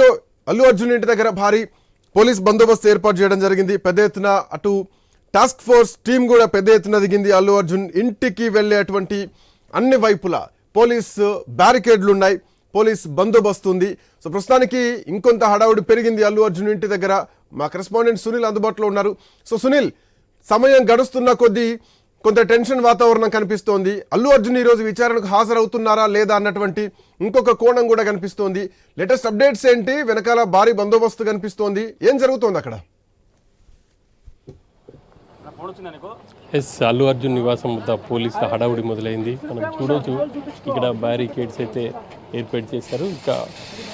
అల్లు అర్జున్ ఇంటి దగ్గర భారీ పోలీస్ బందోబస్తు ఏర్పాటు చేయడం జరిగింది. పెద్ద ఎత్తున అటు టాస్క్ ఫోర్స్ టీం కూడా పెద్ద ఎత్తున దిగింది. అల్లు అర్జున్ ఇంటికి వెళ్ళేటువంటి అన్ని వైపులా పోలీస్ బ్యారికేడ్లు ఉన్నాయి పోలీస్ బందోబస్తు ఉంది. సో ప్రస్తుతానికి ఇంకొంత హడావుడి పెరిగింది అల్లు అర్జున్ ఇంటి దగ్గర. మా కరెస్పాండెంట్ సునీల్ అందుబాటులో ఉన్నారు. సో సునీల్ సమయం గడుస్తున్న కొద్దీ కొంత టెన్షన్ వాతావరణం కనిపిస్తోంది. అల్లు అర్జున్ ఈ రోజు విచారణకు హాజరవుతున్నారా లేదా అన్నటువంటి ఇంకొక కోణం కూడా కనిపిస్తోంది. లేటెస్ట్ అప్డేట్స్ ఏంటి? వెనకాల భారీ బందోబస్తు కనిపిస్తోంది. ఏం జరుగుతోంది అక్కడ? ఎస్ అల్లు అర్జున్ నివాసం వద్ద పోలీసుల హడావుడి మొదలైంది. మనం చూడవచ్చు ఇక్కడ బ్యారికేడ్స్ అయితే ఏర్పాటు చేశారు. ఇంకా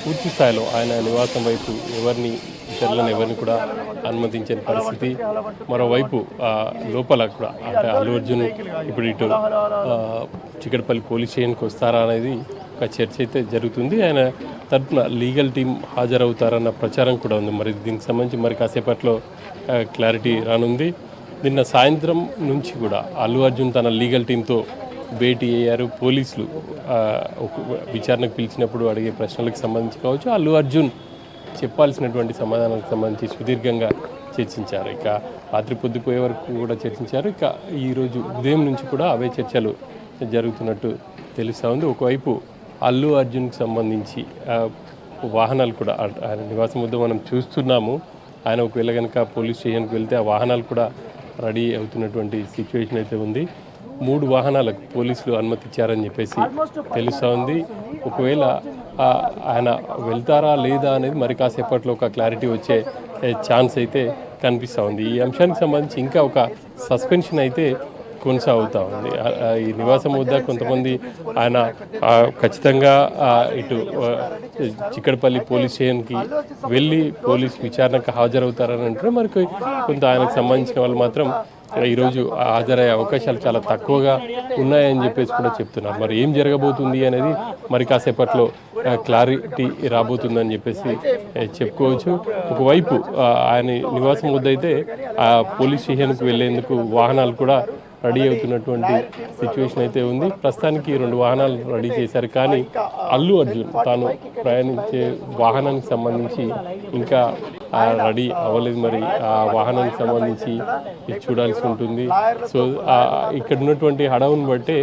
పూర్తి స్థాయిలో ఆయన నివాసం వైపు ఎవరిని ఇతరులను ఎవరిని కూడా అనుమతించని పరిస్థితి. మరోవైపు లోపల కూడా అంటే అల్లు అర్జున్ ఇప్పుడు ఇటు ఆ, పోలీస్ స్టేషన్కి వస్తారా అనేది ఒక చర్చ అయితే జరుగుతుంది. ఆయన తరపున లీగల్ టీం హాజరవుతారన్న ప్రచారం కూడా ఉంది. మరి దీనికి సంబంధించి మరి కాసేపట్లో క్లారిటీ రానుంది. నిన్న సాయంత్రం నుంచి కూడా అల్లు అర్జున్ తన లీగల్ టీంతో భేటీ అయ్యారు. పోలీసులు ఒక విచారణకు పిలిచినప్పుడు అడిగే ప్రశ్నలకు సంబంధించి కావచ్చు. అల్లు అర్జున్ చెప్పాల్సినటువంటి సమాధానాలకు సంబంధించి సుదీర్ఘంగా చర్చించారు. ఇక రాత్రి పొద్దుపోయే వరకు కూడా చర్చించారు. ఇక ఈరోజు ఉదయం నుంచి కూడా అవే చర్చలు జరుగుతున్నట్టు తెలుస్తూ ఉంది. ఒకవైపు అల్లు అర్జున్కి సంబంధించి వాహనాలు కూడా ఆయన నివాసం వద్ద మనం చూస్తున్నాము. ఆయన ఒకవేళ కనుక పోలీస్ స్టేషన్కి వెళ్తే ఆ వాహనాలు కూడా రెడీ అవుతున్నటువంటి సిచ్యువేషన్ అయితే ఉంది. మూడు వాహనాలకు పోలీసులు అనుమతి ఇచ్చారని చెప్పేసి తెలుస్తూ ఉంది. ఒకవేళ ఆయన వెళ్తారా లేదా అనేది మరి కాసేపట్లో ఒక క్లారిటీ వచ్చే ఛాన్స్ అయితే కనిపిస్తూ ఉంది. ఈ అంశానికి సంబంధించి ఇంకా ఒక సస్పెన్షన్ అయితే కొనసాగుతూ ఉంది. ఈ నివాసం వద్ద కొంతమంది ఆయన ఖచ్చితంగా ఇటు చిక్కడపల్లి పోలీస్ స్టేషన్కి వెళ్ళి పోలీస్ విచారణకు హాజరవుతారని అంటారు. మరి కొంత ఆయనకు సంబంధించిన వాళ్ళు మాత్రం ఈరోజు హాజరయ్యే అవకాశాలు చాలా తక్కువగా ఉన్నాయని చెప్పేసి కూడా చెప్తున్నారు. మరి ఏం జరగబోతుంది అనేది మరి కాసేపట్లో క్లారిటీ రాబోతుందని చెప్పేసి చెప్పుకోవచ్చు. ఒకవైపు ఆయన నివాసం వద్ద అయితే ఆ పోలీస్ స్టేషన్కు వెళ్ళేందుకు వాహనాలు కూడా రెడీ అవుతున్నటువంటి సిచ్యువేషన్ అయితే ఉంది. ప్రస్తుతానికి రెండు వాహనాలు రెడీ చేశారు. కానీ అల్లు అర్జున్ తాను ప్రయాణించే వాహనానికి సంబంధించి ఇంకా రెడీ అవ్వలేదు మరి. ఆ వాహనానికి సంబంధించి ఇది చూడాల్సి ఉంటుంది. సో ఇక్కడ ఉన్నటువంటి హడావుని బట్టే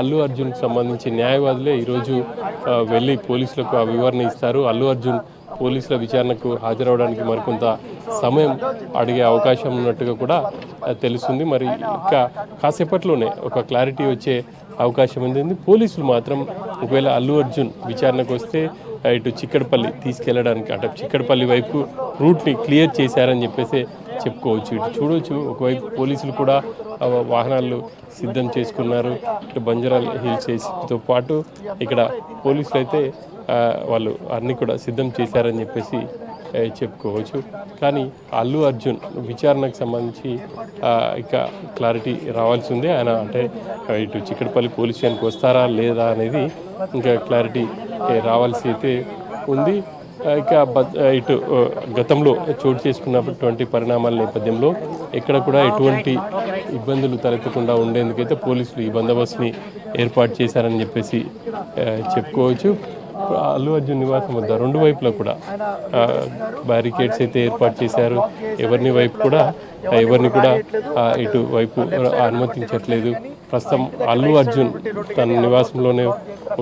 అల్లు అర్జున్కి సంబంధించి న్యాయవాదులే ఈరోజు వెళ్ళి పోలీసులకు ఆ వివరణ ఇస్తారు. అల్లు అర్జున్ పోలీసుల విచారణకు హాజరవడానికి మరికొంత సమయం అడిగే అవకాశం ఉన్నట్టుగా కూడా తెలుస్తుంది. మరి ఇంకా కాసేపట్లోనే ఒక క్లారిటీ వచ్చే అవకాశం ఉంది. పోలీసులు మాత్రం ఒకవేళ అల్లు అర్జున్ విచారణకు వస్తే ఇటు చిక్కడపల్లి తీసుకెళ్ళడానికి అటు చిక్కడపల్లి వైపు రూట్ని క్లియర్ చేశారని చెప్పేసి చెప్పుకోవచ్చు. ఇటు చూడవచ్చు ఒకవైపు పోలీసులు కూడా వాహనాలు సిద్ధం చేసుకున్నారు. ఇటు బంజారాల్ హిల్స్తో పాటు ఇక్కడ పోలీసులు అయితే వాళ్ళు అన్ని కూడా సిద్ధం చేశారని చెప్పేసి చెప్పుకోవచ్చు. కానీ అల్లు అర్జున్ విచారణకు సంబంధించి ఇక క్లారిటీ రావాల్సి ఉంది. ఆయన అంటే ఇటు చిక్కడపల్లి పోలీస్ స్టేషన్కి వస్తారా లేదా అనేది ఇంకా క్లారిటీ రావాల్సి అయితే ఉంది. ఇక ఇటు గతంలో చోటు చేసుకున్నటువంటి పరిణామాల నేపథ్యంలో ఎక్కడ కూడా ఎటువంటి ఇబ్బందులు తలెత్తకుండా ఉండేందుకైతే పోలీసులు ఈ బందోబస్తుని ఏర్పాటు చేశారని చెప్పేసి చెప్పుకోవచ్చు. అల్లు అర్జున్ నివాసం వద్ద రెండు వైపులా కూడా. బ్యారికేడ్స్ అయితే ఏర్పాటు చేశారు. ఎవరిని వైపు కూడా ఎవరిని కూడా ఇటు వైపు అనుమతించట్లేదు. ప్రస్తుతం అల్లు అర్జున్ తన నివాసంలోనే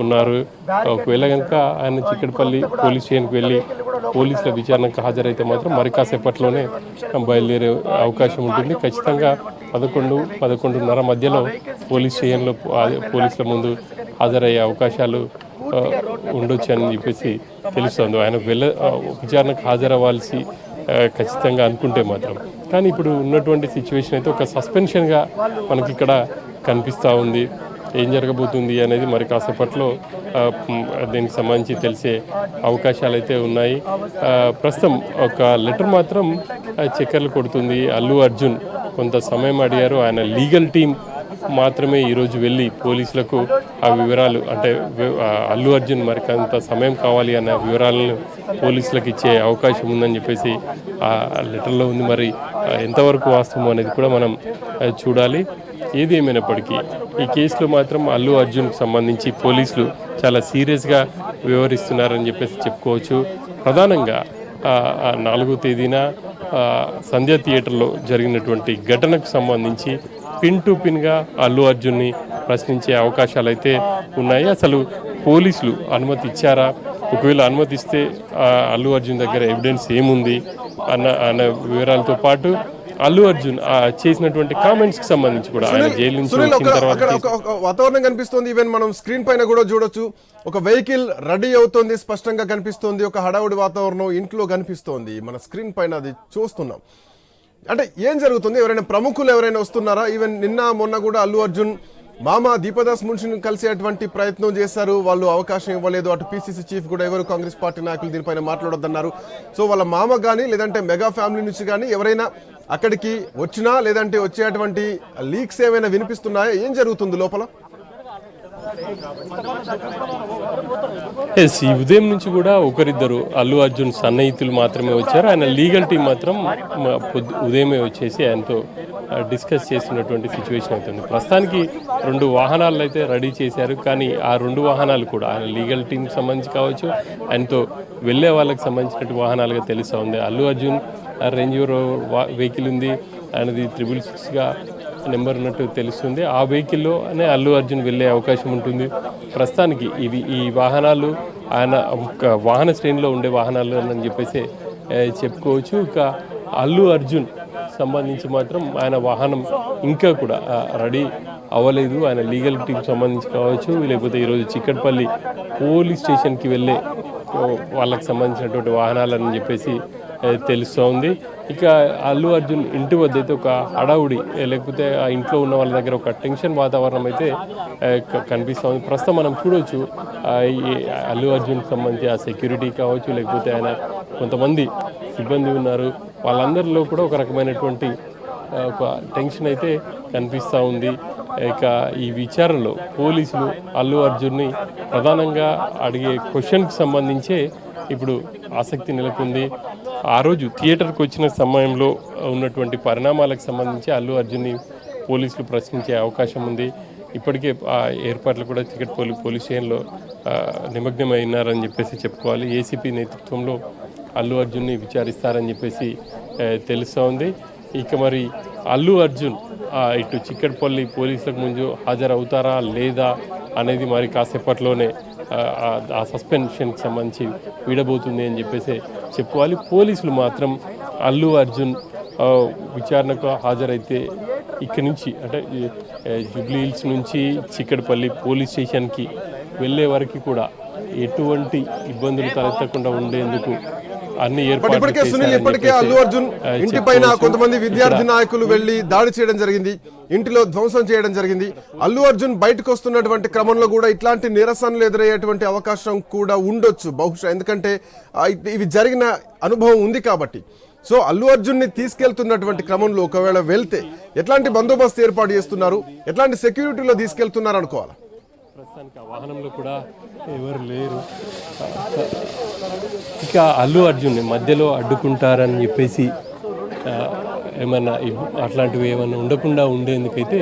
ఉన్నారు. ఒకవేళ కనుక ఆయన చిక్కడపల్లి పోలీస్ స్టేషన్కి వెళ్ళి పోలీసుల విచారణకు హాజరైతే మాత్రం మరి కాసేపట్లోనే బయలుదేరే అవకాశం ఉంటుంది. ఖచ్చితంగా పదకొండు పదకొండున్నర మధ్యలో పోలీస్ స్టేషన్లో పోలీసుల ముందు హాజరయ్యే అవకాశాలు ఉండొచ్చు అని చెప్పేసి తెలుస్తుంది. ఆయన వెళ్ళ విచారణకు హాజరవ్వాల్సి ఖచ్చితంగా అనుకుంటే మాత్రం. కానీ ఇప్పుడు ఉన్నటువంటి సిచ్యువేషన్ అయితే ఒక సస్పెన్షన్గా మనకి ఇక్కడ కనిపిస్తూ ఉంది. ఏం జరగబోతుంది అనేది మరి కాసేపట్లో దీనికి సంబంధించి తెలిసే అవకాశాలు అయితే ఉన్నాయి ప్రస్తుతం ఒక లెటర్ మాత్రం ఆ, చక్కర్లు కొడుతుంది అల్లు అర్జున్. కొంత సమయం అడిగారు. ఆయన లీగల్ టీం మాత్రమే ఈరోజు వెళ్ళి పోలీసులకు ఆ వివరాలు అంటే అల్లు అర్జున్ మరి కొంత సమయం కావాలి అన్న వివరాలను పోలీసులకు ఇచ్చే అవకాశం ఉందని చెప్పేసి ఆ లెటర్లో ఉంది మరి. ఎంతవరకు వాస్తవం అనేది కూడా మనం చూడాలి. ఏది ఏమైనప్పటికీ ఈ కేసులో మాత్రం అల్లు అర్జున్కు సంబంధించి పోలీసులు చాలా సీరియస్గా వ్యవహరిస్తున్నారని చెప్పేసి చెప్పుకోవచ్చు. ప్రధానంగా నాలుగో తేదీన సంధ్య సంధ్యా థియేటర్లో జరిగినటువంటి ఘటనకు సంబంధించి పిన్ టు పిన్గా అల్లు అర్జున్ని ప్రశ్నించే అవకాశాలు అయితే ఉన్నాయి. అసలు పోలీసులు అనుమతి ఇచ్చారా? ఒకవేళ అనుమతిస్తే అల్లు అర్జున్ దగ్గర ఎవిడెన్స్ ఏముంది? అన్న అన్న వివరాలతో పాటు అల్లు అర్జున్ ఆ, చేసినటువంటి కామెంట్స్కి సంబంధించి కూడా ఆయన జైలు నుంచి వచ్చిన తర్వాత వాతావరణం కనిపిస్తుంది. ఈవెన్ మనం స్క్రీన్ పైన కూడా చూడొచ్చు. ఒక వెహికల్ రెడీ అవుతోంది స్పష్టంగా కనిపిస్తోంది. ఒక హడావుడి వాతావరణం ఇంట్లో కనిపిస్తోంది. మన స్క్రీన్ పైన అది చూస్తున్నాం. అంటే ఏం జరుగుతుంది? ఎవరైనా ప్రముఖులు ఎవరైనా వస్తున్నారా? ఈవెన్ నిన్న మొన్న కూడా అల్లు అర్జున్ మామ దీపదాస్ మున్షిని కలిసేటువంటి ప్రయత్నం చేశారు. వాళ్ళు అవకాశం ఇవ్వలేదు. అటు పిసిసి చీఫ్ కూడా ఎవరు? కాంగ్రెస్ పార్టీ నాయకులు దీనిపైన మాట్లాడొద్దన్నారు. సో వాళ్ళ మామ కానీ లేదంటే మెగా ఫ్యామిలీ నుంచి కానీ ఎవరైనా అక్కడికి వచ్చినా లేదంటే వచ్చేటువంటి లీక్స్ ఏమైనా వినిపిస్తున్నాయా? ఏం జరుగుతుంది లోపల? ఎస్ ఈ ఉదయం నుంచి కూడా ఒకరిద్దరు అల్లు అర్జున్ సన్నిహితులు మాత్రమే వచ్చారు. ఆయన లీగల్ టీం మాత్రం పొద్దు ఉదయమే వచ్చేసి ఆయనతో డిస్కస్ చేసినటువంటి సిచ్యువేషన్ అవుతుంది ప్రస్తుతానికి రెండు వాహనాలు అయితే రెడీ చేశారు. కానీ ఆ రెండు వాహనాలు కూడా ఆయన లీగల్ టీంకి సంబంధించి కావచ్చు ఆయనతో వెళ్ళే వాళ్ళకి సంబంధించినటువంటి వాహనాలుగా తెలుస్తూ ఉంది. అల్లు అర్జున్ రేంజ్ వెహికల్ ఉంది. ఆయనది త్రిబుల్ సిక్స్గా నెంబర్ ఉన్నట్టు తెలుస్తుంది. ఆ వెహికల్లో అనే అల్లు అర్జున్ వెళ్ళే అవకాశం ఉంటుంది. ప్రస్తుతానికి ఇది ఈ వాహనాలు ఆయన ఒక వాహన శ్రేణిలో ఉండే వాహనాలు అని చెప్పేసి చెప్పుకోవచ్చు. ఇక అల్లు అర్జున్ సంబంధించి మాత్రం ఆయన వాహనం ఇంకా కూడా రెడీ అవ్వలేదు. ఆయన లీగల్ టీం సంబంధించి కావచ్చు లేకపోతే ఈరోజు చిక్కట్పల్లి పోలీస్ స్టేషన్కి వెళ్ళే వాళ్ళకి సంబంధించినటువంటి వాహనాలని చెప్పేసి తెలుస్తోంది. ఇక అల్లు అర్జున్ ఇంటి వద్ద అయితే ఒక హడావుడి లేకపోతే ఆ ఇంట్లో ఉన్న వాళ్ళ దగ్గర ఒక టెన్షన్ వాతావరణం అయితే కనిపిస్తుంది. ప్రస్తుతం మనం చూడవచ్చు అల్లు అర్జున్కి సంబంధించి ఆ సెక్యూరిటీ కావచ్చు లేకపోతే ఆయన కొంతమంది సిబ్బంది ఉన్నారు. వాళ్ళందరిలో కూడా ఒక రకమైనటువంటి ఒక టెన్షన్ అయితే కనిపిస్తూ ఉంది. ఇక ఈ విచారణలో పోలీసులు అల్లు అర్జున్ని ప్రధానంగా అడిగే క్వశ్చన్కి సంబంధించే ఇప్పుడు ఆసక్తి నెలకొంది. ఆ రోజు థియేటర్కి వచ్చిన సమయంలో ఉన్నటువంటి పరిణామాలకు సంబంధించి అల్లు అర్జున్ని పోలీసులు ప్రశ్నించే అవకాశం ఉంది. ఇప్పటికే ఆ ఏర్పాట్లు కూడా చికట్పల్లి పోలీస్ స్టేషన్లో ఆ, నిమగ్నమైనారని చెప్పేసి చెప్పుకోవాలి. ఏసీపీ నేతృత్వంలో అల్లు అర్జున్ని విచారిస్తారని చెప్పేసి తెలుస్తూ ఉంది. ఇక మరి అల్లు అర్జున్ ఇటు చిక్కడపల్లి పోలీసులకు ముందు హాజరవుతారా లేదా అనేది మరి కాసేపట్లోనే ఆ, సస్పెన్షన్కి సంబంధించి వీడబోతుంది అని చెప్పేసి చెప్పుకోవాలి. పోలీసులు మాత్రం అల్లు అర్జున్ విచారణకు హాజరైతే ఇక్కడి నుంచి అంటే ఈ, జూబ్లీ హిల్స్ నుంచి చిక్కడపల్లి పోలీస్ స్టేషన్కి వెళ్ళే వరకు కూడా ఎటువంటి ఇబ్బందులు తలెత్తకుండా ఉండేందుకు అన్ని ఇప్పటికే సునీల్ ఇప్పటికే అల్లు అర్జున్ ఇంటి పైన. కొంతమంది విద్యార్థి నాయకులు వెళ్ళి దాడి చేయడం జరిగింది. ఇంటిలో ధ్వంసం చేయడం జరిగింది. అల్లు అర్జున్ బయటకు వస్తున్నటువంటి క్రమంలో కూడా ఇట్లాంటి నిరసనలు ఎదురయ్యేటువంటి అవకాశం కూడా ఉండొచ్చు బహుశా. ఎందుకంటే ఇవి జరిగిన అనుభవం ఉంది కాబట్టి. సో అల్లు అర్జున్ని తీసుకెళ్తున్నటువంటి క్రమంలో ఒకవేళ వెళ్తే ఎట్లాంటి బందోబస్తు ఏర్పాటు చేస్తున్నారు? ఎట్లాంటి సెక్యూరిటీలో తీసుకెళ్తున్నారు అనుకోవాలి? ప్రస్తుతానికి ఆ వాహనంలో కూడా ఎవరు లేరు. ఇక అల్లు అర్జున్ మధ్యలో అడ్డుకుంటారని చెప్పేసి ఏమన్నా అట్లాంటివి ఏమన్నా ఉండకుండా ఉండేందుకైతే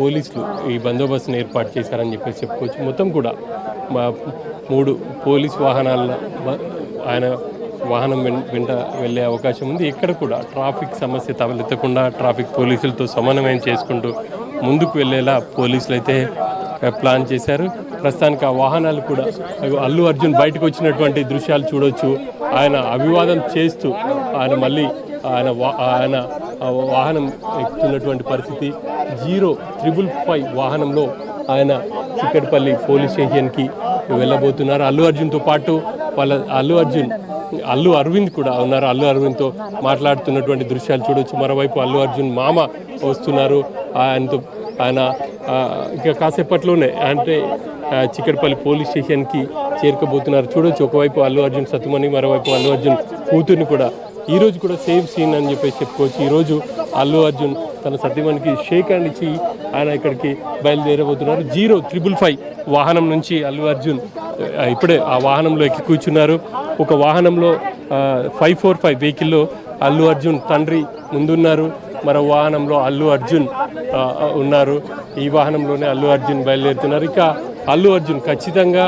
పోలీసులు ఈ బందోబస్తును ఏర్పాటు చేశారని చెప్పేసి చెప్పుకోవచ్చు. మొత్తం కూడా మా మూడు పోలీస్ వాహనాల ఆయన వాహనం వెం- వెంట వెళ్ళే అవకాశం ఉంది. ఇక్కడ కూడా ట్రాఫిక్ సమస్య తలెత్తకుండా ట్రాఫిక్ పోలీసులతో సమన్వయం చేసుకుంటూ ముందుకు వెళ్ళేలా పోలీసులు అయితే ప్లాన్ చేశారు. ప్రస్తుతానికి ఆ వాహనాలు కూడా అల్లు అర్జున్ బయటకు వచ్చినటువంటి దృశ్యాలు చూడొచ్చు. ఆయన అభివాదం చేస్తూ ఆయన మళ్ళీ ఆయన వా- ఆయన వాహనం ఎక్కుతున్నటువంటి పరిస్థితి. జీరో త్రిబుల్ ఫైవ్ వాహనంలో ఆయన చిక్కడపల్లి పోలీస్ స్టేషన్కి వెళ్ళబోతున్నారు. అల్లు అర్జున్తో పాటు వాళ్ళ అల్లు అర్జున్ అల్లు అరవింద్ కూడా ఉన్నారు. అల్లు అరవింద్తో మాట్లాడుతున్నటువంటి దృశ్యాలు చూడవచ్చు మరోవైపు అల్లు అర్జున్ మామ వస్తున్నారు. ఆయనతో ఆయన ఇక కాసేపట్లోనే అంటే చిక్కడపల్లి పోలీస్ స్టేషన్కి చేరుకోబోతున్నారు. చూడొచ్చు ఒకవైపు అల్లు అర్జున్ సతుమని మరోవైపు అల్లు అర్జున్ కూతుర్ని కూడా. ఈరోజు కూడా సేమ్ సీన్ అని చెప్పేసి చెప్పుకోవచ్చు. ఈరోజు అల్లు అర్జున్ తన సతీమణికి షేక్ హ్యాండ్ ఇచ్చి ఆయన ఇక్కడికి బయలుదేరబోతున్నారు. జీరో త్రిబుల్ ఫైవ్ వాహనం నుంచి అల్లు అర్జున్ ఇప్పుడే ఆ వాహనంలో ఎక్కి కూర్చున్నారు. ఒక వాహనంలో ఫైవ్ ఫోర్ ఫైవ్ వెహికల్లో అల్లు అర్జున్ తండ్రి ముందున్నారు. మరో వాహనంలో అల్లు అర్జున్ ఉన్నారు. ఈ వాహనంలోనే అల్లు అర్జున్ బయలుదేరుతున్నారు. ఇక అల్లు అర్జున్ ఖచ్చితంగా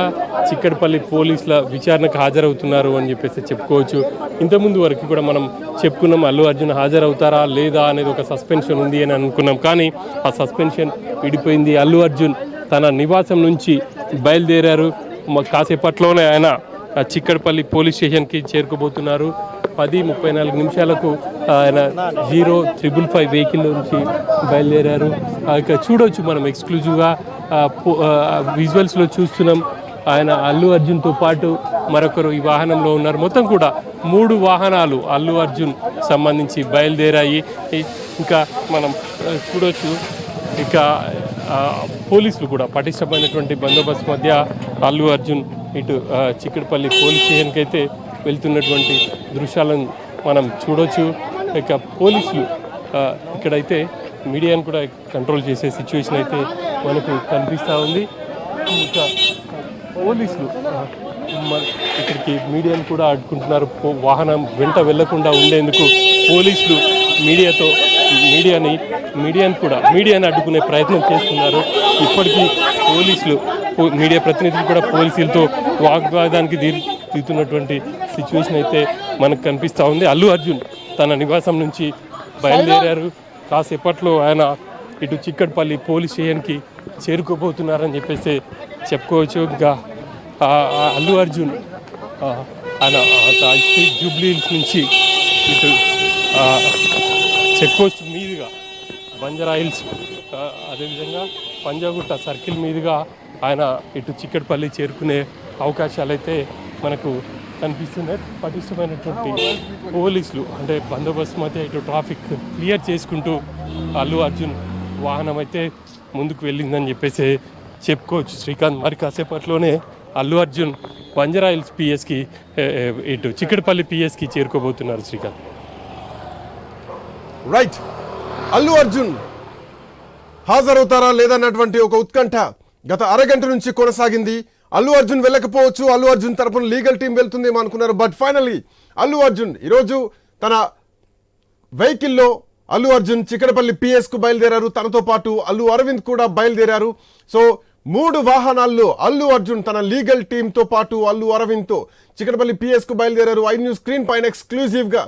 చిక్కడపల్లి పోలీసుల విచారణకు హాజరవుతున్నారు అని చెప్పేసి చెప్పుకోవచ్చు. ఇంతకుముందు వరకు కూడా మనం చెప్పుకున్నాం అల్లు అర్జున్ హాజరవుతారా లేదా అనేది ఒక సస్పెన్షన్ ఉంది అని అనుకున్నాం. కానీ ఆ సస్పెన్షన్ విడిపోయింది. అల్లు అర్జున్ తన నివాసం నుంచి బయలుదేరారు. కాసేపట్లోనే ఆయన చిక్కడపల్లి పోలీస్ స్టేషన్కి చేరుకోబోతున్నారు. పది ముప్పై నాలుగు నిమిషాలకు ఆయన జీరో త్రిబుల్ ఫైవ్ వెహికల్ నుంచి బయలుదేరారు. ఇక చూడవచ్చు మనం ఎక్స్క్లూజివ్గా విజువల్స్లో చూస్తున్నాం. ఆయన అల్లు అర్జున్తో పాటు మరొకరు ఈ వాహనంలో ఉన్నారు. మొత్తం కూడా మూడు వాహనాలు అల్లు అర్జున్ సంబంధించి బయలుదేరాయి. ఇంకా మనం చూడవచ్చు ఇక పోలీసులు కూడా పటిష్టమైనటువంటి బందోబస్తు మధ్య అల్లు అర్జున్ ఇటు చిక్కడపల్లి పోలీస్ స్టేషన్కి అయితే వెళ్తున్నటువంటి దృశ్యాలను మనం చూడొచ్చు. ఇక పోలీసులు ఇక్కడైతే మీడియాను కూడా కంట్రోల్ చేసే సిచ్యువేషన్ అయితే మనకు కనిపిస్తూ ఉంది. ఇంకా పోలీసులు ఇక్కడికి మీడియాను కూడా అడ్డుకుంటున్నారు వాహనం వెంట వెళ్ళకుండా ఉండేందుకు పోలీసులు మీడియాతో మీడియాని మీడియాను కూడా మీడియాని అడ్డుకునే ప్రయత్నం చేస్తున్నారు. ఇప్పటికీ పోలీసులు మీడియా ప్రతినిధులు కూడా పోలీసులతో వాగ్వాదానికి దిగు దిగుతున్నటువంటి సిచ్యువేషన్ అయితే మనకు కనిపిస్తూ ఉంది. అల్లు అర్జున్ తన నివాసం నుంచి బయలుదేరారు. కాసేపట్లో ఆయన ఇటు చిక్కడపల్లి పోలీస్ స్టేషన్కి చేరుకోబోతున్నారని చెప్పేసి చెప్పుకోవచ్చు. ఇంకా అల్లు అర్జున్ ఆయన జూబ్లీ హిల్స్ నుంచి ఇటు ఆ, చెక్ పోస్ట్ మీదుగా బంజారా హిల్స్ అదేవిధంగా పంజాగుట్ట సర్కిల్ మీదుగా ఆయన ఇటు చిక్కడపల్లి చేరుకునే అవకాశాలు అయితే మనకు కనిపిస్తున్నారు పటిష్టమైనటువంటి పోలీసులు అంటే బందోబస్తు మధ్య ఇటు ట్రాఫిక్ క్లియర్ చేసుకుంటూ అల్లు అర్జున్ వాహనం అయితే ముందుకు వెళ్ళిందని చెప్పేసి చెప్పుకోవచ్చు. శ్రీకాంత్ మరి కాసేపట్లోనే అల్లు అర్జున్ బంజారా హిల్స్ పిఎస్కి ఇటు చిక్కడపల్లి పిఎస్కి చేరుకోబోతున్నారు శ్రీకాంత్. రైట్ అల్లు అర్జున్ హాజరవుతారా లేదన్నటువంటి ఒక ఉత్కంఠ గత అరగంట నుంచి కొనసాగింది. అల్లు అర్జున్ వెళ్ళకపోవచ్చు అల్లు అర్జున్ తరపున లీగల్ టీం వెళ్తుందేమో అనుకున్నారు. బట్ ఫైనల్లీ అల్లు అర్జున్ ఈరోజు తన వెహికల్లో అల్లు అర్జున్ చిక్కడపల్లి పిఎస్కు బయలుదేరారు. తనతో పాటు అల్లు అరవింద్ కూడా బయలుదేరారు. సో మూడు వాహనాల్లో అల్లు అర్జున్ తన లీగల్ టీంతో పాటు అల్లు అరవింద్తో చిక్కడపల్లి పిఎస్కు బయలుదేరారు. ఐ న్యూస్ స్క్రీన్ పైన ఎక్స్క్లూజివ్గా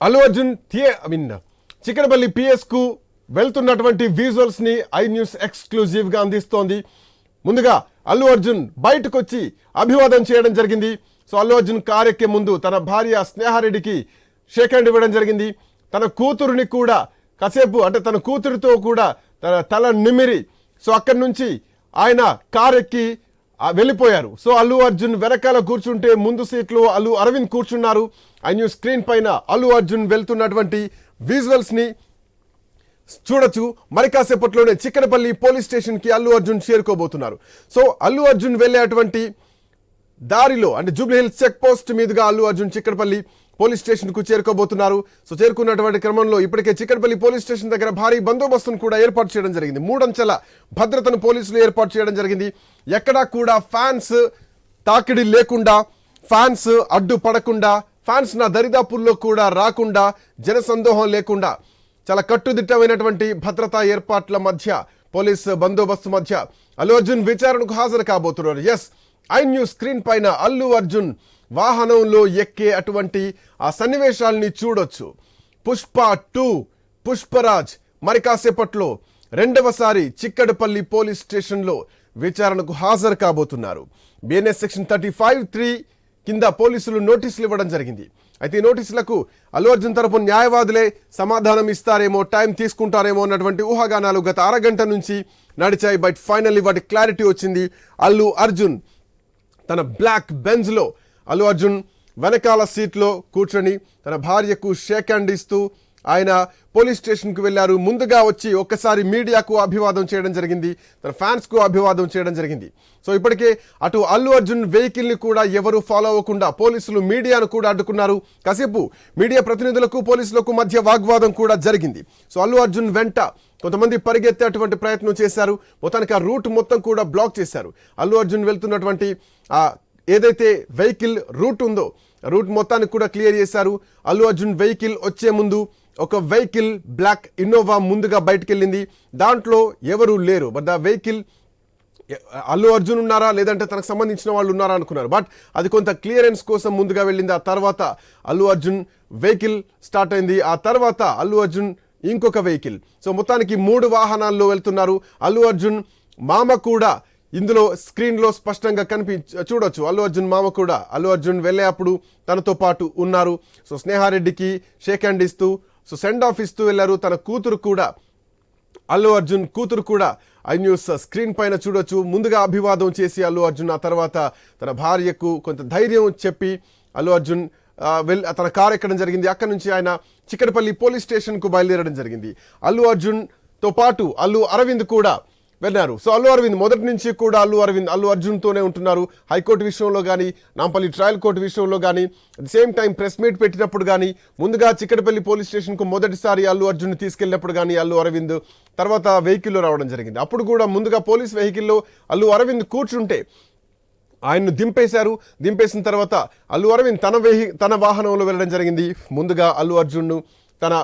అల్లు అర్జున్ థియే ఐ మీన్ చిక్కడపల్లి పిఎస్కు వెళ్తున్నటువంటి విజువల్స్ని ఐ న్యూస్ ఎక్స్క్లూజివ్గా అందిస్తోంది. ముందుగా అల్లు అర్జున్ బయటకు వచ్చి అభివాదం చేయడం జరిగింది. సో అల్లు అర్జున్ కారెక్కే ముందు తన భార్య స్నేహారెడ్డికి షేక్ హ్యాండ్ ఇవ్వడం జరిగింది. తన కూతురుని కూడా కాసేపు అంటే తన కూతురితో కూడా తన తల నిమిరి. సో అక్కడి నుంచి ఆయన కారెక్కి వెళ్ళిపోయారు. సో అల్లు అర్జున్ వెనకాల కూర్చుంటే ముందు సీట్లో అల్లు అరవింద్ కూర్చున్నారు. ఐ న్యూస్ స్క్రీన్ పైన అల్లు అర్జున్ వెళ్తున్నటువంటి విజువల్స్ని చూడొచ్చు. మరి కాసేపట్లోనే చిక్కడపల్లి పోలీస్ స్టేషన్కి అల్లు అర్జున్ చేరుకోబోతున్నారు. సో అల్లు అర్జున్ వెళ్ళేటువంటి దారిలో అంటే జూబ్లీహిల్స్ చెక్ పోస్ట్ మీదుగా అల్లు అర్జున్ చిక్కడపల్లి పోలీస్ స్టేషన్కు చేరుకోబోతున్నారు. సో చేరుకున్నటువంటి క్రమంలో ఇప్పటికే చిక్కడపల్లి పోలీస్ స్టేషన్ దగ్గర భారీ బందోబస్తును కూడా ఏర్పాటు చేయడం జరిగింది. మూడంచెల భద్రతను పోలీసులు ఏర్పాటు చేయడం జరిగింది. ఎక్కడా కూడా ఫ్యాన్స్ తాకిడి లేకుండా ఫ్యాన్స్ అడ్డు పడకుండా ఫ్యాన్స్ నా దరిదాపుల్లో కూడా రాకుండా జనసందోహం లేకుండా చాలా కట్టుదిట్టమైనటువంటి భద్రతా ఏర్పాట్ల మధ్య పోలీస్ బందోబస్తు మధ్య అల్లు అర్జున్ విచారణకు హాజరు కాబోతున్నారు. ఎస్ ఐ న్యూస్ స్క్రీన్ పైన అల్లు అర్జున్ వాహనంలో ఎక్కే అటువంటి ఆ సన్నివేశాల్ని చూడొచ్చు. పుష్ప టూ పుష్పరాజ్ మరి కాసేపట్లో రెండవసారి చిక్కడపల్లి పోలీస్ స్టేషన్లో విచారణకు హాజరు కాబోతున్నారు. BNS section thirty five three కింద పోలీసులు నోటీసులు ఇవ్వడం జరిగింది. అయితే ఈ నోటీసులకు అల్లు అర్జున్ తరపు న్యాయవాదులే సమాధానం ఇస్తారేమో టైం తీసుకుంటారేమో అన్నటువంటి ఊహాగానాలు గత అరగంట నుంచి నడిచాయి. బట్ ఫైనల్లీ వాటి క్లారిటీ వచ్చింది అల్లు అర్జున్. తన బ్లాక్ బెంజ్లో అల్లు అర్జున్ వెనకాల సీట్లో కూర్చొని తన భార్యకు షేక్ హ్యాండ్ ఇస్తూ ఆయన పోలీస్ స్టేషన్కు వెళ్ళారు ముందుగా వచ్చి ఒక్కసారి మీడియాకు అభివాదం చేయడం జరిగింది. తన ఫ్యాన్స్కు అభివాదం చేయడం జరిగింది. సో ఇప్పటికే అటు అల్లు అర్జున్ వెహికల్ని కూడా ఎవరు ఫాలో అవ్వకుండా పోలీసులు మీడియాను కూడా అడ్డుకున్నారు. కాసేపు మీడియా ప్రతినిధులకు పోలీసులకు మధ్య వాగ్వాదం కూడా జరిగింది. సో అల్లు అర్జున్ వెంట కొంతమంది పరిగెత్తేటువంటి ప్రయత్నం చేశారు. మొత్తానికి ఆ రూట్ మొత్తం కూడా బ్లాక్ చేశారు. అల్లు అర్జున్ వెళ్తున్నటువంటి ఆ ఏదైతే వెహికల్ రూట్ ఉందో రూట్ మొత్తాన్ని కూడా క్లియర్ చేశారు. అల్లు అర్జున్ వెహికల్ వచ్చే ముందు ఒక వెహికల్ బ్లాక్ ఇన్నోవా ముందుగా బయటకు వెళ్ళింది దాంట్లో ఎవరు లేరు. But the vehicle Allu Arjun ఉన్నారా? లేదంటే తనకు సంబంధించిన వాళ్ళు ఉన్నారా అనుకున్నారు. బట్ అది కొంత క్లియరెన్స్ కోసం ముందుగా వెళ్ళింది. ఆ తర్వాత అల్లు అర్జున్ వెహికల్ స్టార్ట్ అయింది. ఆ తర్వాత అల్లు అర్జున్ ఇంకొక వెహికల్. సో మొత్తానికి మూడు వాహనాల్లో వెళ్తున్నారు. అల్లు అర్జున్ మామ కూడా ఇందులో స్క్రీన్లో స్పష్టంగా కనిపి చూడొచ్చు. అల్లు అర్జున్ మామ కూడా. అల్లు అర్జున్ వెళ్ళే అప్పుడు తనతో పాటు ఉన్నారు. సో స్నేహారెడ్డికి షేక్ హ్యాండ్ ఇస్తూ సో సెండ్ ఆఫ్ ఇస్తూ వెళ్ళారు తన కూతురు కూడా. అల్లు అర్జున్ కూతురు కూడా. ఐ న్యూస్ స్క్రీన్ పైన చూడొచ్చు. ముందుగా అభివాదం చేసి అల్లు అర్జున్ ఆ తర్వాత తన భార్యకు కొంత ధైర్యం చెప్పి అల్లు అర్జున్ వెల్ తన కారు ఎక్కడం జరిగింది. అక్కడ నుంచి ఆయన చిక్కడపల్లి పోలీస్ స్టేషన్కు బయలుదేరడం జరిగింది. అల్లు అర్జున్తో పాటు అల్లు అరవింద్ కూడా వెళ్ళారు. సో అల్లు అరవింద్ మొదటి నుంచి కూడా అల్లు అరవింద్ అల్లు అర్జున్తోనే ఉంటున్నారు. హైకోర్టు విషయంలో కానీ నాంపల్లి ట్రయల్ కోర్టు విషయంలో కానీ at same time press meet పెట్టినప్పుడు కానీ ముందుగా చిక్కడపల్లి పోలీస్ స్టేషన్కు మొదటిసారి అల్లు అర్జున్ తీసుకెళ్ళినప్పుడు కానీ అల్లు అరవింద్ తర్వాత వెహికల్లో రావడం జరిగింది. అప్పుడు కూడా ముందుగా పోలీస్ వెహికల్లో అల్లు అరవింద్ కూర్చుంటే ఆయన్ను దింపేశారు. దింపేసిన తర్వాత అల్లు అరవింద్ తన వెహి తన వాహనంలో వెళ్ళడం జరిగింది. ముందుగా అల్లు అర్జున్ను తన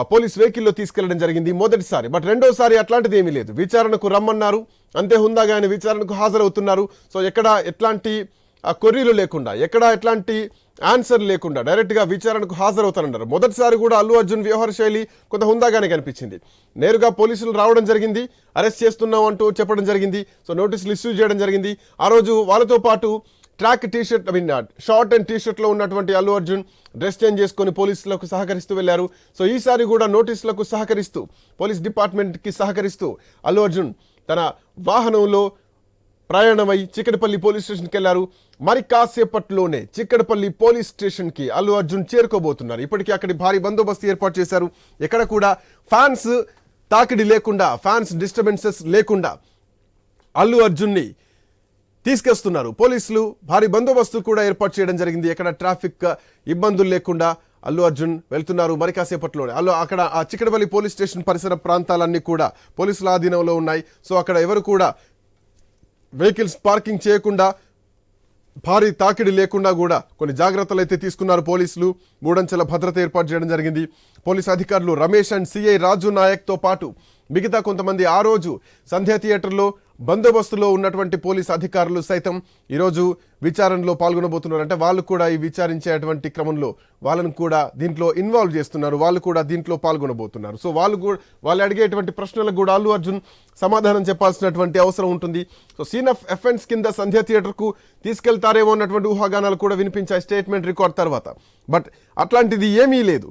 పోలీస్ వెహికల్లో తీసుకెళ్ళడం జరిగింది మొదటిసారి. బట్ రెండోసారి అట్లాంటిది ఏమీ లేదు. విచారణకు రమ్మన్నారు. అంతే హుందాగా ఆయన విచారణకు హాజరవుతున్నారు. సో ఎక్కడ ఎట్లాంటి ఆ, కొర్రీలు లేకుండా ఎక్కడ ఎట్లాంటి ఆన్సర్ లేకుండా డైరెక్ట్గా విచారణకు హాజరవుతానన్నారు. మొదటిసారి కూడా అల్లు అర్జున్ వ్యవహార శైలి కొంత హుందాగానే కనిపించింది. నేరుగా పోలీసులు రావడం జరిగింది. అరెస్ట్ చేస్తున్నాం అంటూ చెప్పడం జరిగింది. సో నోటీసులు ఇష్యూ చేయడం జరిగింది. ఆ రోజు వాళ్ళతో పాటు track T shirt I mean uh, short and T షర్ట్లో ఉన్నటువంటి అల్లు అర్జున్ డ్రెస్ చేంజ్ చేసుకొని పోలీసులకు సహకరిస్తూ వెళ్ళారు. సో ఈసారి కూడా నోటీసులకు సహకరిస్తూ పోలీస్ డిపార్ట్మెంట్కి సహకరిస్తూ అల్లు అర్జున్ తన వాహనంలో ప్రయాణమై చిక్కడపల్లి పోలీస్ స్టేషన్కి వెళ్ళారు మరి కాసేపట్లోనే చిక్కడపల్లి పోలీస్ స్టేషన్కి అల్లు అర్జున్ చేరుకోబోతున్నారు. ఇప్పటికీ అక్కడి భారీ బందోబస్తు ఏర్పాటు చేశారు. ఎక్కడ కూడా ఫ్యాన్స్ తాకిడి లేకుండా ఫ్యాన్స్ డిస్టర్బెన్సెస్ లేకుండా అల్లు అర్జున్ని తీసుకొస్తున్నారు. పోలీసులు భారీ బందోబస్తు కూడా ఏర్పాటు చేయడం జరిగింది. ఎక్కడ ట్రాఫిక్ ఇబ్బందులు లేకుండా అల్లు అర్జున్ వెళ్తున్నారు మరి కాసేపట్లోనే. అల్లు అక్కడ ఆ చిక్కడపల్లి పోలీస్ స్టేషన్ పరిసర ప్రాంతాలన్నీ కూడా పోలీసుల ఆధీనంలో ఉన్నాయి. సో అక్కడ ఎవరు కూడా వెహికల్స్ పార్కింగ్ చేయకుండా భారీ తాకిడి లేకుండా కూడా కొన్ని జాగ్రత్తలు అయితే తీసుకున్నారు పోలీసులు. మూడంచెల భద్రత ఏర్పాటు చేయడం జరిగింది. పోలీస్ అధికారులు రమేష్ అండ్ సిఐ రాజు నాయక్తో పాటు మిగతా కొంతమంది ఆ రోజు సంధ్యా థియేటర్లో బందోబస్తులో ఉన్నటువంటి పోలీస్ అధికారులు సైతం ఈరోజు విచారణలో పాల్గొనబోతున్నారు అంటే వాళ్ళు కూడా ఈ విచారించేటువంటి క్రమంలో వాళ్ళను కూడా దీంట్లో ఇన్వాల్వ్ చేస్తున్నారు. వాళ్ళు కూడా దీంట్లో పాల్గొనబోతున్నారు. సో వాళ్ళు కూడా వాళ్ళు అడిగేటువంటి ప్రశ్నలకు కూడా అల్లు అర్జున్ సమాధానం చెప్పాల్సినటువంటి అవసరం ఉంటుంది. సో సీన్ ఆఫ్ ఎఫెన్స్ కింద సంధ్యా థియేటర్కు తీసుకెళ్తారేమో అన్నటువంటి ఊహాగానాలు కూడా వినిపించాయి. స్టేట్మెంట్ రికార్డ్ తర్వాత. బట్ అట్లాంటిది ఏమీ లేదు.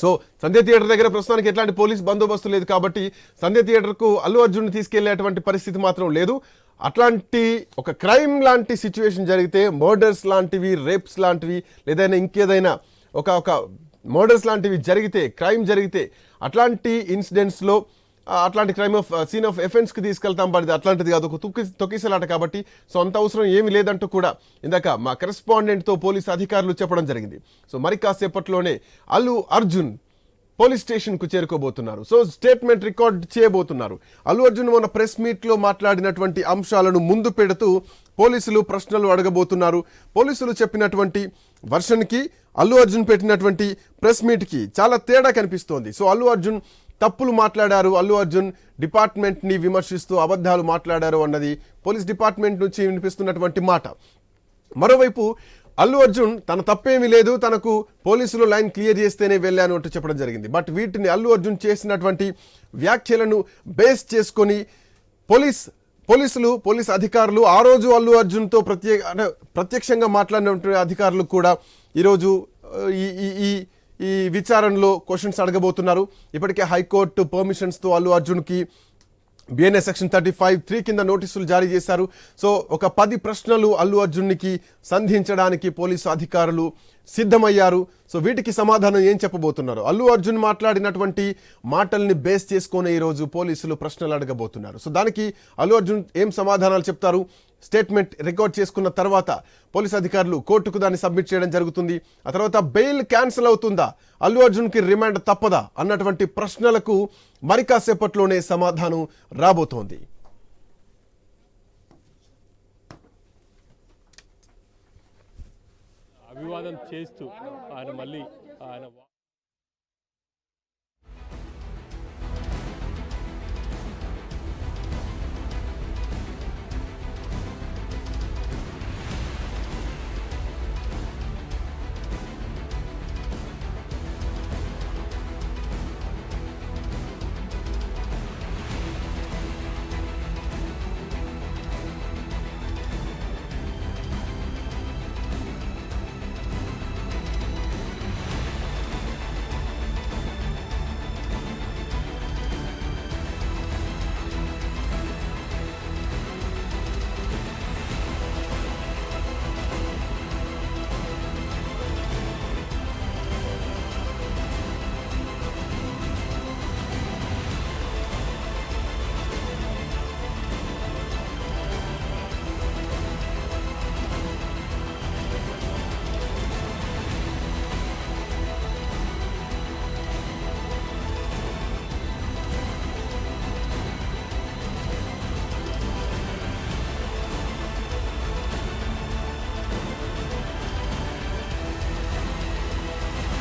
సో సంధ్య థియేటర్ దగ్గర ప్రస్తుతానికి ఎట్లాంటి పోలీస్ బందోబస్తు లేదు కాబట్టి సంధ్య థియేటర్కు అల్లు అర్జున్ తీసుకెళ్ళేటువంటి పరిస్థితి మాత్రం లేదు. అట్లాంటి ఒక క్రైమ్ లాంటి సిచ్యువేషన్ జరిగితే మర్డర్స్ లాంటివి రేప్స్ లాంటివి లేదైనా ఇంకేదైనా ఒక ఒక మర్డర్స్ లాంటివి జరిగితే క్రైమ్ జరిగితే అట్లాంటి ఇన్సిడెంట్స్లో అట్లాంటి క్రైమ్ ఆఫ్ సీన్ ఆఫ్ ఎఫెన్స్కి తీసుకెళ్తాం పడితే అట్లాంటిది కాదు. ఒక తొక్కి తొక్కిసలాట కాబట్టి సో అంత అవసరం ఏమీ లేదంటూ కూడా ఇందాక మా కరెస్పాండెంట్తో పోలీస్ అధికారులు చెప్పడం జరిగింది. సో మరి కాసేపట్లోనే అల్లు అర్జున్ పోలీస్ స్టేషన్కు చేరుకోబోతున్నారు. సో స్టేట్మెంట్ రికార్డ్ చేయబోతున్నారు. అల్లు అర్జున్ మొన్న ప్రెస్ మీట్లో మాట్లాడినటువంటి అంశాలను ముందు పెడుతూ పోలీసులు ప్రశ్నలు అడగబోతున్నారు. పోలీసులు చెప్పినటువంటి వర్షన్కి అల్లు అర్జున్ పెట్టినటువంటి ప్రెస్ మీట్కి చాలా తేడా కనిపిస్తోంది. సో అల్లు అర్జున్ తప్పులు మాట్లాడారు అల్లు అర్జున్ డిపార్ట్మెంట్ని విమర్శిస్తూ అబద్ధాలు మాట్లాడారు అన్నది పోలీస్ డిపార్ట్మెంట్ నుంచి వినిపిస్తున్నటువంటి మాట. మరోవైపు అల్లు అర్జున్ తన తప్పేమీ లేదు తనకు పోలీసులు లైన్ క్లియర్ చేస్తేనే వెళ్ళాను అంటూ చెప్పడం జరిగింది. బట్ వీటిని అల్లు అర్జున్ చేసినటువంటి వ్యాఖ్యలను బేస్ చేసుకొని పోలీస్ పోలీసులు పోలీస్ అధికారులు ఆ రోజు అల్లు అర్జున్తో ప్రత్యేక ప్రత్యక్షంగా మాట్లాడినటువంటి అధికారులు కూడా ఈరోజు ఈ ఈ ఈ విచారణలో క్వశ్చన్స్ అడగబోతున్నారు. ఇప్పటికే హైకోర్టు పర్మిషన్స్తో అల్లు అర్జున్కి BNA section thirty five three కింద నోటీసులు జారీ చేశారు. సో ఒక పది ప్రశ్నలు అల్లు అర్జున్కి సంధించడానికి పోలీసు అధికారులు సిద్ధమయ్యారు. సో వీటికి సమాధానం ఏం చెప్పబోతున్నారు? అల్లు అర్జున్ మాట్లాడినటువంటి మాటల్ని బేస్ చేసుకొని ఈరోజు పోలీసులు ప్రశ్నలు అడగబోతున్నారు. సో దానికి అల్లు అర్జున్ ఏం సమాధానాలు చెప్తారు? స్టేట్మెంట్ రికార్డ్ చేసుకున్న తర్వాత పోలీస్ అధికారులు కోర్టుకు దాన్ని సబ్మిట్ చేయడం జరుగుతుంది. ఆ తర్వాత బెయిల్ క్యాన్సిల్ అవుతుందా? అల్లు అర్జున్కి రిమాండ్ తప్పదా? అన్నటువంటి ప్రశ్నలకు మరి కాసేపట్లోనే సమాధానం రాబోతోంది. అభివాదం చేస్తూ ఆయన మళ్ళీ ఆయన